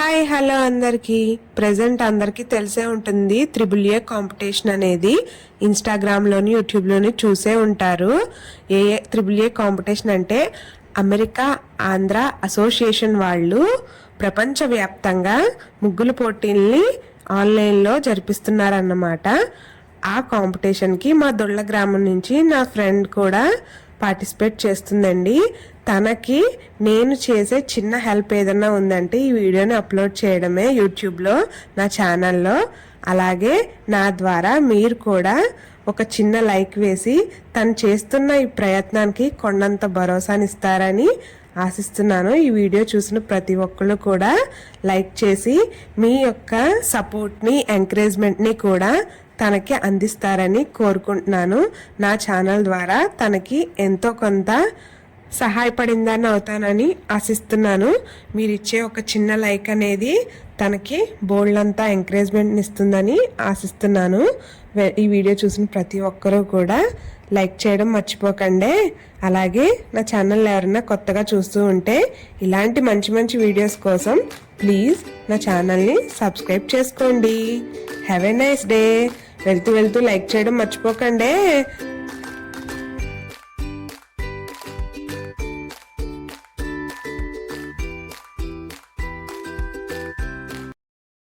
Hi hello అందరికీ. Present అందరికీ తెలిసే ఉంటుంది త్రిబుల్ ఏ కాంపిటీషన్ అనేది. ఇన్స్టాగ్రామ్లోని యూట్యూబ్లోని చూసే ఉంటారు. ఏ త్రిబుల్ ఏ కాంపిటీషన్ అంటే అమెరికా ఆంధ్ర అసోసియేషన్ వాళ్ళు ప్రపంచవ్యాప్తంగా ముగ్గుల పోటీల్ని ఆన్లైన్లో జరిపిస్తున్నారన్నమాట. ఆ కాంపిటీషన్కి మా దొళ్ళ గ్రామం నుంచి నా ఫ్రెండ్ కూడా పార్టిసిపేట్ చేస్తుందండి. తనకి నేను చేసే చిన్న హెల్ప్ ఏదైనా ఉందంటే ఈ వీడియోని అప్లోడ్ చేయడమే యూట్యూబ్లో నా ఛానల్లో. అలాగే నా ద్వారా మీరు కూడా ఒక చిన్న లైక్ వేసి తను చేస్తున్న ఈ ప్రయత్నానికి కొండంత భరోసానిస్తారని ఆశిస్తున్నాను. ఈ వీడియో చూసిన ప్రతి ఒక్కళ్ళు కూడా లైక్ చేసి మీ యొక్క సపోర్ట్ని ఎంకరేజ్మెంట్ని కూడా తనకి అందిస్తారని కోరుకుంటున్నాను. నా ఛానల్ ద్వారా తనకి ఎంతో కొంత సహాయపడిందని అవుతానని ఆశిస్తున్నాను. మీరు ఇచ్చే ఒక చిన్న లైక్ అనేది తనకి బోల్డ్ అంతా ఇస్తుందని ఆశిస్తున్నాను. ఈ వీడియో చూసిన ప్రతి ఒక్కరూ కూడా లైక్ చేయడం మర్చిపోకండి. అలాగే నా ఛానల్ ఎవరైనా కొత్తగా చూస్తూ ఉంటే ఇలాంటి మంచి మంచి వీడియోస్ కోసం ప్లీజ్ నా ఛానల్ని సబ్స్క్రైబ్ చేసుకోండి. Have a nice day. వెళ్తూ వెళ్తూ లైక్ చేయడం మర్చిపోకండి.